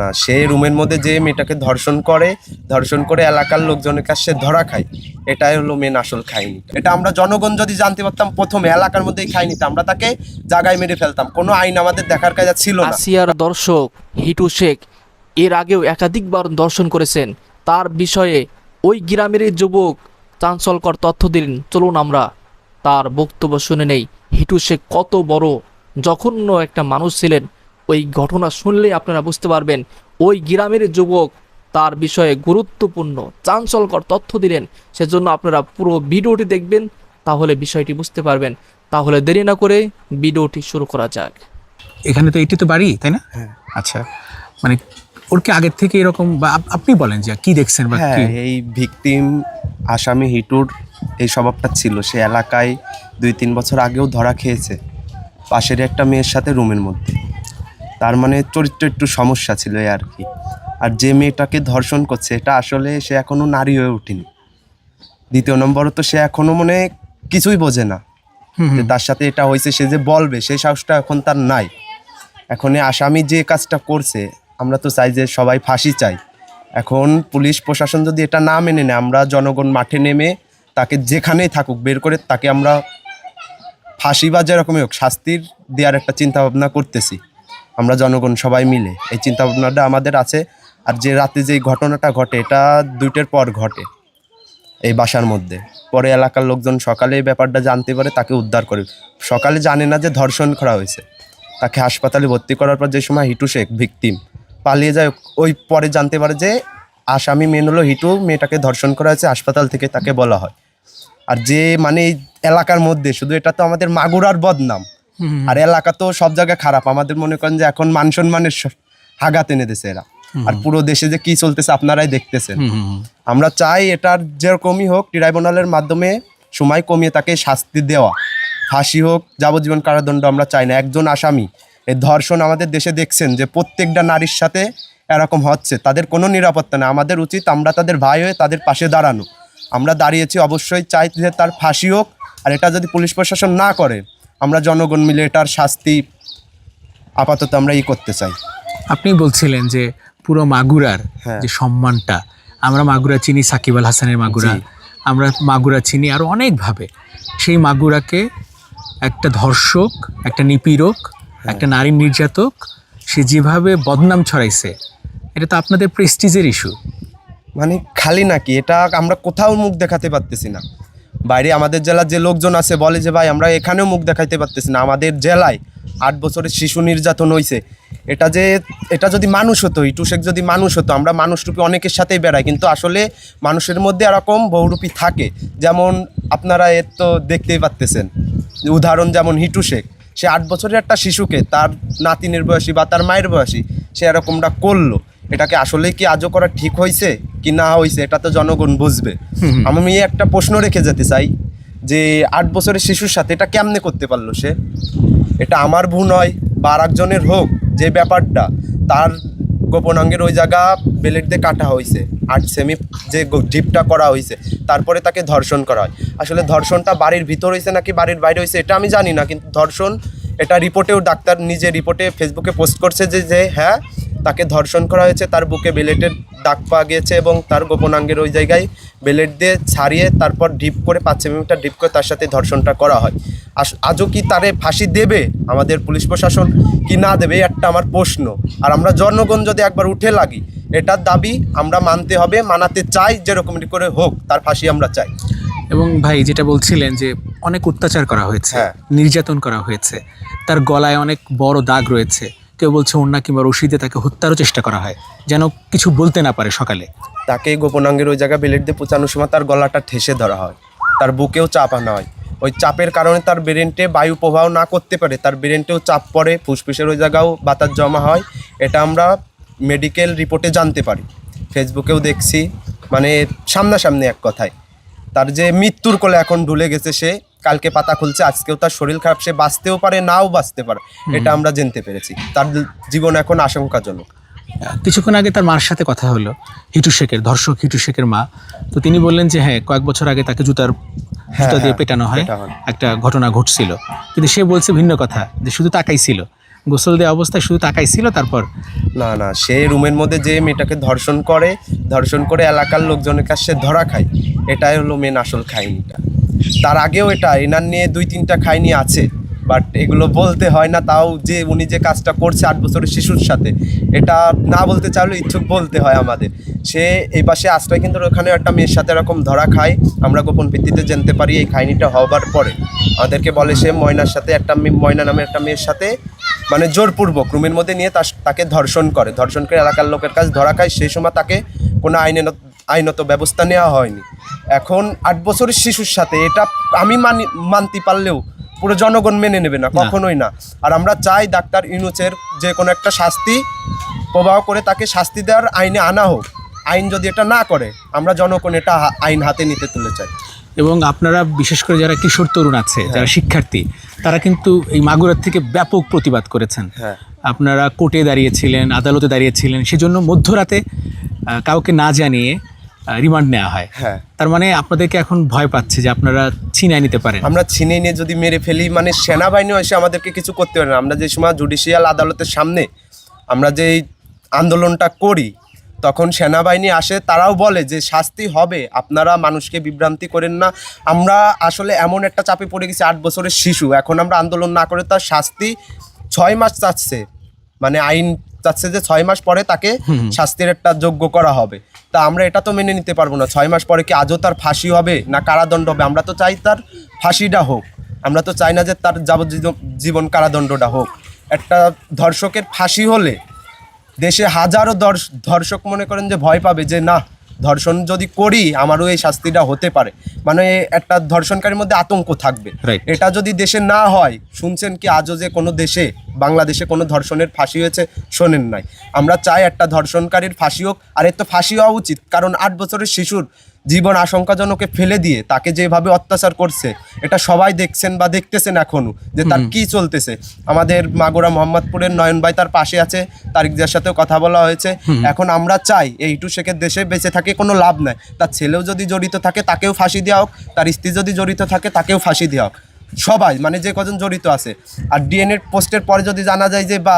না। সে রুমের মধ্যে যে মেয়েটাকে ধর্ষণ করে ধর্ষণ করে এলাকার লোকজনের কাছে ধরা খায়, এটাই হলো মেন আসল খাইনি। এটা আমরা জনগণ যদি জানতে পারতাম, প্রথমে এলাকার মধ্যেই খাইনি আমরা তাকে জায়গায় মেরে ফেলতাম। কোনো আইন আমাদের দেখার কাজে ছিল না। আসিয়ার দর্শক হিটু শেখ এর আগেও একাধিকবার দর্শন করেছেন। তার বিষয়ে ওই গ্রামের যুবক চাঞ্চলকর তথ্য দিলেন, চলুন আমরা তার বক্তব্য শুনে নেই। হিটু শেখ কত বড়, জঘন্য একটা মানুষ ছিলেন। ওই ঘটনা শুনলে আপনারা বুঝতে পারবেন ওই গ্রামের যুবক তার বিষয়ে গুরুত্বপূর্ণ চাঞ্চলকর তথ্য দিলেন। সেজন্য আপনারা পুরো ভিডিওটি দেখবেন তাহলে বিষয়টি বুঝতে পারবেন। তাহলে দেরি না করে ভিডিওটি শুরু করা যাক। এখানে তো এটি তো বাড়ি তাই না? হ্যাঁ। আচ্ছা মানে ওর কি আগের থেকে এরকম বা আপনি বলেন যে কি দেখছেন বা হ্যাঁ কি? এই ভিকটিম আসামি হিটুর এই স্বভাবটা ছিল। সে এলাকায় দুই তিন বছর আগেও ধরা খেয়েছে পাশের একটা মেয়ের সাথে রুমের মধ্যে। তার মানে চরিত্র একটু সমস্যা ছিল আর কি। আর যে মেয়েটাকে ধর্ষণ করছে এটা আসলে সে এখনও নারী হয়ে ওঠেনি। দ্বিতীয় নম্বর তো সে এখনও মনে কিছুই বোঝে না। যে তার সাথে এটা হয়েছে সে যে বলবে সেই সাহসটা এখন তার নাই। এখন আসামি যে কাজটা করছে আমরা তো চাই যে সবাই ফাঁসি চাই। এখন পুলিশ প্রশাসন যদি এটা না মেনে নেয় আমরা জনগণ মাঠে নেমে তাকে যেখানেই থাকুক বের করে তাকে আমরা ফাঁসি বা যেরকমই হোক শাস্তির দেওয়ার একটা চিন্তা ভাবনা করতেছি। আমরা জনগণ সবাই মিলে। এই চিন্তা ভাবনাটা আমাদের আছে। আর যে রাতে যে ঘটনাটা ঘটে, এটা দুইটার পর ঘটে এই বাসার মধ্যে। পরে এলাকার লোকজন সকালে এই ব্যাপারটা জানতে পারে, তাকে উদ্ধার করে। সকালে জানে না যে ধর্ষণ করা হয়েছে। তাকে হাসপাতালে ভর্তি করার পর যে সময় হিটু শেখ ভিকটিম পালিয়ে যায়, ওই পরে জানতে পারে যে আসামি মেন হলো হিটু। মেয়েটাকে ধর্ষণ করা হয়েছে, হাসপাতাল থেকে তাকে বলা হয়। আর যে মানে এলাকার মধ্যে, শুধু এটা তো আমাদের মাগুরার বদনাম। আর এলাকা তো সব জায়গায় খারাপ। আমাদের মনে করেন যে এখন মান সম্মানের হাগাত এনে দিছে এরা। আর পুরো দেশে যে কি চলতেছে আপনারাই দেখতেছেন। আমরা চাই এটার যেরকমই হোক ট্রাইব্যুনালের মাধ্যমে সময় কমিয়ে তাকে শাস্তি দেওয়া। ফাঁসি হোক যাবজ্জীবন কারাদণ্ড আমরা চাই না। একজন আসামি এই ধর্ষণ আমাদের দেশে দেখছেন যে প্রত্যেকটা নারীর সাথে এরকম হচ্ছে। তাদের কোনো নিরাপত্তা নেই। আমাদের উচিত আমরা তাদের ভাই হয়ে তাদের পাশে দাঁড়ানো। আমরা দাঁড়িয়েছি অবশ্যই চাই যে তার ফাঁসি হোক। আর এটা যদি পুলিশ প্রশাসন না করে আমরা জনগণ মিলে এটার শাস্তি আপাতত আমরা ই করতে চাই। আপনি বলছিলেন যে পুরো মাগুরার হ্যাঁ। যে সম্মানটা আমরা মাগুরা চিনি সাকিব আল হাসানের মাগুরা। আমরা মাগুরা চিনি আরও অনেকভাবে। সেই মাগুরাকে একটা ধর্ষক একটা নিপীড়ক হ্যাঁ। একটা নারী নির্যাতক সে যেভাবে বদনাম ছড়াইছে এটা তো আপনাদের প্রেস্টিজের ইস্যু মানে খালি নাকি? এটা আমরা কোথাও মুখ দেখাতে পারতেছি না। বাইরে আমাদের জেলার যে লোকজন আছে বলে যে, ভাই, আমরা এখানেও মুখ দেখাইতে পারতেছি না। আমাদের জেলায় আট বছরের শিশু নির্যাতন হয়েছে এটা যে, এটা যদি মানুষ হতো, ইটু শেখ যদি মানুষ হতো, আমরা মানুষরূপী অনেকের সাথেই বেড়াই। কিন্তু আসলে মানুষের মধ্যে এরকম বহুরূপী থাকে। যেমন আপনারা এর তো দেখতেই পারতেছেন। উদাহরণ যেমন হিটু শেখ। সে আট বছরের একটা শিশুকে, তার নাতিনের বয়সী বা তার মায়ের বয়সী, সে এরকমটা করল। এটাকে আসলে কি আজও করা ঠিক হয়েছে কি না হয়েছে এটা তো জনগণ বুঝবে। আমি একটা প্রশ্ন রেখে যেতে চাই যে আট বছরের শিশুর সাথে এটা কেমনে করতে পারল সে? এটা আমার ভুল নয় বা আর একজনের হোক যে ব্যাপারটা তার গোপনাঙ্গের ওই জায়গা বেলেট দিয়ে কাটা হয়েছে আট সেমি যে জিপটা করা হয়েছে তারপরে তাকে ধর্ষণ করা হয়। আসলে ধর্ষণটা বাড়ির ভিতর হয়েছে নাকি বাড়ির বাইরে হয়েছে এটা আমি জানি না কিন্তু ধর্ষণ এটা রিপোর্টেও ডাক্তার নিজে রিপোর্টে ফেসবুকে পোস্ট করছে যে যে হ্যাঁ তাকে ধর্ষণ করা হয়েছে তার বুকে বেলেটের দাগ পাওয়া গিয়েছে এবং তার গোপনাঙ্গের ওই জায়গায় বেলেট দিয়ে ছাড়িয়ে তারপর ডিপ করে পাঁচ সেমিটার ডিপ করে তার সাথে ধর্ষণটা করা হয়। আস- আজও কি তারে ফাঁসি দেবে আমাদের পুলিশ প্রশাসন? কি না দেবে? একটা আমার প্রশ্ন। আর আমরা জনগণ যদি একবার উঠে লাগি এটার দাবি আমরা মানতে হবে মানাতে চাই যেরকম করে হোক তার ফাঁসি আমরা চাই। এবং ভাই যেটা বলছিলেন যে অনেক অত্যাচার করা হয়েছে হ্যাঁ। নির্যাতন করা হয়েছে তার গলায় অনেক বড় দাগ রয়েছে। কেউ বলছে ওন্না কিংবা রশিদে তাকে হত্যারও চেষ্টা করা হয়, যেন কিছু বলতে না পারে সকালে। তাকে গোপনাঙ্গের ওই জায়গায় বেলেট দিয়ে পচানোর সময় তার গলাটা ঠেসে ধরা হয়। তার বুকেও চাপ আনা হয়। ওই চাপের কারণে তার ব্রেনটে বায়ু প্রবাহ না করতে পারে, তার ব্রেনটেও চাপ পড়ে, ফুসফুসের ওই জায়গাও বাতাস জমা হয়। এটা আমরা মেডিকেল রিপোর্টে জানতে পারি। ফেসবুকেও দেখছি মানে সামনাসামনি এক কথায়। তার যে মৃত্যুর কোলে এখন ঢুলে গেছে সে কালকে পাতা খুলছে আজকেও তার শরীর খারাপ সে বাঁচতেও পারে নাও বাঁচতে পারে। এটা আমরা জানতে পেরেছি। তার জীবন এখন আশঙ্কাজনক। কিছুক্ষণ আগে তার মার সাথে কথা হলো হিটু শেখের ধর্ষক হিটু শেখের মা। তো তিনি বললেন যে হ্যাঁ কয়েক বছর আগে তাকে জুতার জুতা দিয়ে হ্যাঁ, পেটানো হয়। একটা ঘটনা ঘটছিল। কিন্তু সে বলছে ভিন্ন কথা যে শুধু তাকাই ছিল। গোসল দেওয়া অবস্থায় শুধু তাকাইছিল তারপর? না না, সে রুমের মধ্যে যে মেয়েটাকে ধর্ষণ করে ধর্ষণ করে এলাকার লোকজনের কাছে ধরা খায়, এটাই হলো মেন আসল খাইনিটা। তার আগেও এটা, এনার নিয়ে দুই তিনটা খাইনি আছে বাট এগুলো বলতে হয় না, তাও যে উনি যে কাজটা করছে আট বছরের শিশুর সাথে, এটা না বলতে চাইলেও ইচ্ছুক বলতে হয় আমাদের। সে এই পাশে আশ্রয় কিন্তু ওখানে একটা মেয়ের সাথে এরকম ধরা খায়, আমরা গোপন ভিত্তিতে জানতে পারি এই খাইনিটা হবার পরে। আমাদেরকে বলে সে ময়নার সাথে, একটা মেয়ে ময়না নামের একটা মেয়ের সাথে মানে জোরপূর্বক রুমের মধ্যে নিয়ে তাকে ধর্ষণ করে। ধর্ষণ করে এলাকার লোকের কাছে ধরা খায়। সেই সময় তাকে কোনো আইনে আইনত ব্যবস্থা নেওয়া হয়নি। এখন আট বছরের শিশুর সাথে এটা আমি মানি মানতে পারলেও পুরো জনগণ মেনে নেবে না কখনোই না। আর আমরা চাই ডাক্তার ইউনুচের যে কোনো একটা শাস্তি প্রবাহ করে তাকে শাস্তি দেওয়ার আইনে আনা হোক। আইন যদি এটা না করে আমরা জনগণ এটা আইন হাতে নিতে তুলে চাই। এবং আপনারা বিশেষ করে যারা কিশোর তরুণ আছে যারা শিক্ষার্থী তারা কিন্তু এই মাগুরার থেকে ব্যাপক প্রতিবাদ করেছেন। হ্যাঁ। আপনারা কোর্টে দাঁড়িয়েছিলেন আদালতে দাঁড়িয়েছিলেন সেজন্য মধ্যরাতে কাউকে না জানিয়ে রিমান্ড নেওয়া হয়। হ্যাঁ। তার মানে আপনাদেরকে এখন ভয় পাচ্ছে যে আপনারা ছিনায় নিতে পারেন। আমরা ছিনে নিয়ে যদি মেরে ফেলি মানে সেনাবাহিনী এসে আমাদেরকে কিছু করতে পারে না। আমরা যে সময় জুডিশিয়াল আদালতের সামনে আমরা যে আন্দোলনটা করি তখন সেনাবাহিনী আসে তারাও বলে যে শাস্তি হবে আপনারা মানুষকে বিভ্রান্তি করেন না। আমরা আসলে এমন একটা চাপে পড়ে গেছি আট বছরের শিশু। এখন আমরা আন্দোলন না করে তার শাস্তি ছয় মাস চাচ্ছে। মানে আইন চাচ্ছে যে ছয় মাস পরে তাকে শাস্তির একটা যোগ্য করা হবে। তা আমরা এটা তো মেনে নিতে পারব না। ছয় মাস পরে কি আজও তার ফাঁসি হবে না কারাদণ্ড হবে? আমরা তো চাই তার ফাঁসিটা হোক। আমরা তো চাই না যে তার যাবজ্জীবন জীবন কারাদণ্ডটা হোক। একটা ধর্ষকের ফাঁসি হলে দেশে হাজারো দর্শ- ধর্ষক মনে করেন যে ভয় পাবে যে না ধর্ষণ যদি করি আমারও এই শাস্তিটা হতে পারে। মানে একটা ধর্ষণকারীর মধ্যে আতঙ্ক থাকবে। এটা যদি দেশে না হয় শুনছেন কি আজও যে কোনো দেশে বাংলাদেশে কোনো ধর্ষণের ফাঁসি হয়েছে শোনেন নাই। আমরা চাই একটা ধর্ষণকারীর ফাঁসি হোক আর এর তো ফাঁসি হওয়া উচিত। কারণ আট বছরের শিশুর জীবন আশঙ্কাজনকে ফেলে দিয়ে তাকে যেভাবে অত্যাচার করছে এটা সবাই দেখছেন বা দেখতেছেন এখনও যে তার কি চলতেছে। আমাদের মাগুরা মোহাম্মদপুরের নয়ন ভাই তার পাশে আছে তারিকদের সাথেও কথা বলা হয়েছে। এখন আমরা চাই এই টু শেখের দেশে বেঁচে থাকে কোনো লাভ নাই। তার ছেলেও যদি জড়িত থাকে তাকেও ফাঁসি দেওয়া হোক। তার স্ত্রী যদি জড়িত থাকে তাকেও ফাঁসি দেওয়া হোক। সবাই মানে যে কজন জড়িত আছে। আর ডিএনএ পোস্টের পরে যদি জানা যায় যে বা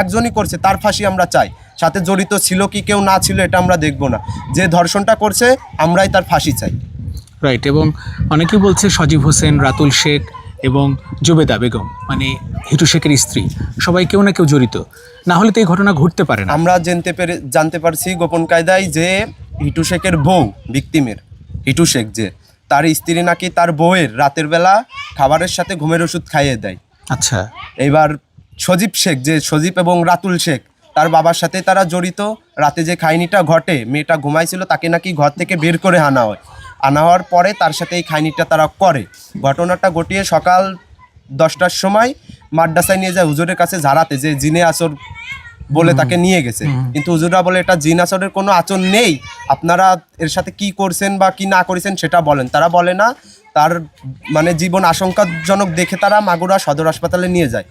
একজনই করছে তার ফাঁসি আমরা চাই। সাথে জড়িত ছিল কি কেউ না ছিল এটা আমরা দেখব না। যে ধর্ষণটা করছে আমরাই তার ফাঁসি চাই। রাইট এবং অনেকেই বলছে সজীব হোসেন রাতুল শেখ এবং জুবেদা বেগম মানে হিটু শেখের স্ত্রী সবাই কেউ না কেউ জড়িত। না হলে তো এই ঘটনা ঘটতে পারে না। আমরা জানতে পেরে জানতে পারছি গোপন কায়দায় যে হিটু শেখের বউ ভিক্টিমের হিটু শেখ যে তার স্ত্রী নাকি তার বউয়ের রাতের বেলা খাবারের সাথে ঘুমের ওষুধ খাইয়ে দেয়। আচ্ছা। এইবার সজীব শেখ যে সজীব এবং রাতুল শেখ তার বাবার সাথে তারা জড়িত। রাতে যে খাইনিটা ঘটে মেয়েটা ঘুমাইছিল তাকে নাকি ঘর থেকে বের করে আনা হয়। আনা হওয়ার পরে তার সাথে এই খাইনিটা তারা করে। ঘটনাটা ঘটিয়ে সকাল দশটার সময় মাদ্রাসায় নিয়ে যায় হুজুরের কাছে ঝাড়াতে যে জিনে আসর বলে তাকে নিয়ে গেছে। কিন্তু হুজুররা বলে এটা জিন আসরের কোনো আচরণ নেই। আপনারা এর সাথে কি করছেন বা কি না করেছেন সেটা বলেন। তারা বলে না তার মানে জীবন আশঙ্কাজনক দেখে তারা মাগুরা সদর হাসপাতালে নিয়ে যায়।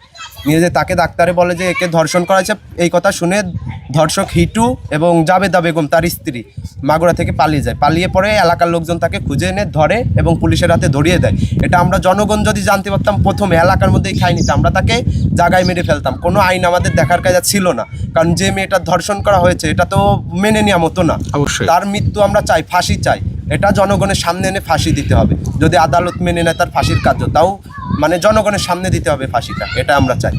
নিয়ে যে তাকে ডাক্তারে বলে যে একে ধর্ষণ করা হয়েছে এই কথা শুনে ধর্ষক হিটু এবং জাবেদা বেগম তার স্ত্রী মাগুরা থেকে পালিয়ে যায়। পালিয়ে পরে এলাকার লোকজন তাকে খুঁজে এনে ধরে এবং পুলিশের হাতে ধরিয়ে দেয়। এটা আমরা জনগণ যদি জানতে পারতাম প্রথমে এলাকার মধ্যেই খাই নিতাম আমরা তাকে জায়গায় মেরে ফেলতাম। কোনো আইন আমাদের দেখার কাজে ছিল না। কারণ যে মেয়েটা ধর্ষণ করা হয়েছে এটা তো মেনে নেওয়া মতো না। অবশ্যই। তার মৃত্যু আমরা চাই ফাঁসি চাই। এটা জনগণের সামনে এনে ফাঁসি দিতে হবে। যদি আদালত মেনে নেয় তার ফাঁসির কার্য তাও মানে জনগণের সামনে দিতে হবে ফাঁসিটা এটা আমরা চাই।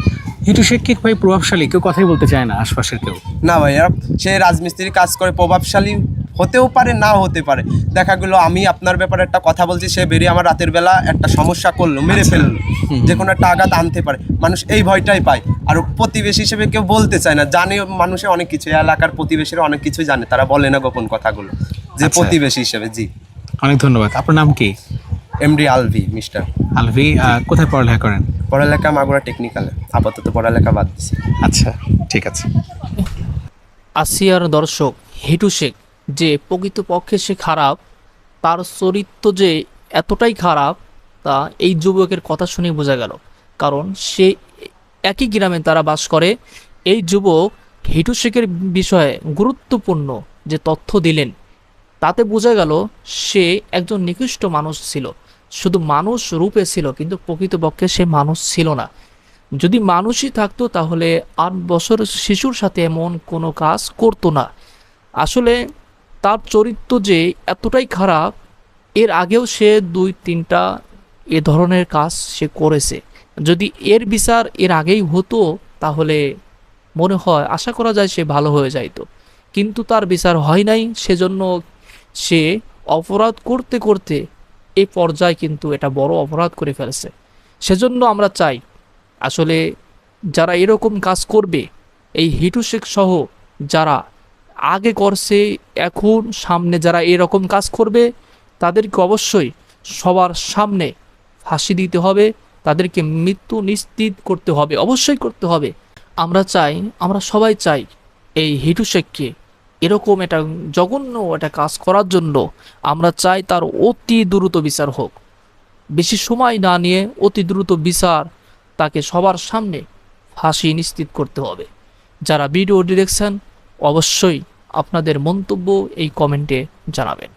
হিটু শেখ কি ভাই প্রভাবশালী কেউ কথাই বলতে চায় না আশপাশের কেউ। না ভাই সে রাজমিস্ত্রি কাজ করে প্রভাবশালী হতেও পারে না হতে পারে। দেখা গেলো আমি আপনার ব্যাপারে একটা কথা বলছি সে বেরিয়ে আমার রাতের বেলা একটা সমস্যা করল মেরে ফেলল। যে কোনো একটা আঘাত আনতে পারে। মানুষ এই ভয়টাই পায়। আর প্রতিবেশী হিসেবে কেউ বলতে চায় না। জানে মানুষে অনেক কিছু এলাকার প্রতিবেশীরা অনেক কিছুই জানে তারা বলে না গোপন কথাগুলো। যে আচ্ছা। প্রতিবেশী হিসেবে জি। অনেক ধন্যবাদ। আপনার নাম কি? MD Alvi mister. আলভি কোথায় পড়ালেখা করেন? পড়ালেখা মাগুরা টেকনিক্যালে। আপাতত পড়ালেখা বাদ দিছি। আচ্ছা ঠিক আছে। আসিয়ার দর্শক হিটু শেখ যে প্রকৃতপক্ষে সে খারাপ তার চরিত্র যে এতটাই খারাপ তা এই যুবকের কথা শুনে বোঝা গেল। কারণ সে একই গ্রামে তারা বাস করে। এই যুবক হিটু শেখের বিষয়ে গুরুত্বপূর্ণ যে তথ্য দিলেন তাতে বোঝা গেল সে একজন নিকৃষ্ট মানুষ ছিল। শুধু মানুষ রূপে ছিল, কিন্তু প্রকৃতপক্ষে সে মানুষ ছিল না। যদি মানুষই থাকতো, তাহলে আট বছর শিশুর সাথে এমন কোনো কাজ করতো না। আসলে তার চরিত্র যে এতটাই খারাপ, এর আগেও সে দুই তিনটা এ ধরনের কাজ সে করেছে। যদি এর বিচার এর আগেই হতো, তাহলে মনে হয় আশা করা যায় সে ভালো হয়ে যাইতো। কিন্তু তার বিচার হয় নাই, সেজন্য সে অপরাধ করতে করতে এই পর্যায়ে কিন্তু এটা বড় অপরাধ করে ফেলেছে। সেজন্য আমরা চাই, আসলে যারা এরকম কাজ করবে, এই হিটু শেখ সহ যারা আগে করছে, এখন সামনে যারা এরকম কাজ করবে, তাদেরকে অবশ্যই সবার সামনে ফাঁসি দিতে হবে, তাদেরকে মৃত্যু নিশ্চিত করতে হবে, অবশ্যই করতে হবে। আমরা চাই, আমরা সবাই চাই এই হিটু শেখকে এরকম এটা জঘন্য এটা কাজ করার জন্য আমরা চাই তার অতি দ্রুত বিচার হোক। বেশি সময় না নিয়ে অতি দ্রুত বিচার তাকে সবার সামনে ফাঁসি নিশ্চিত করতে হবে। যারা ভিডিও ডিরেকশন অবশ্যই আপনাদের মন্তব্য এই কমেন্টে জানাবেন।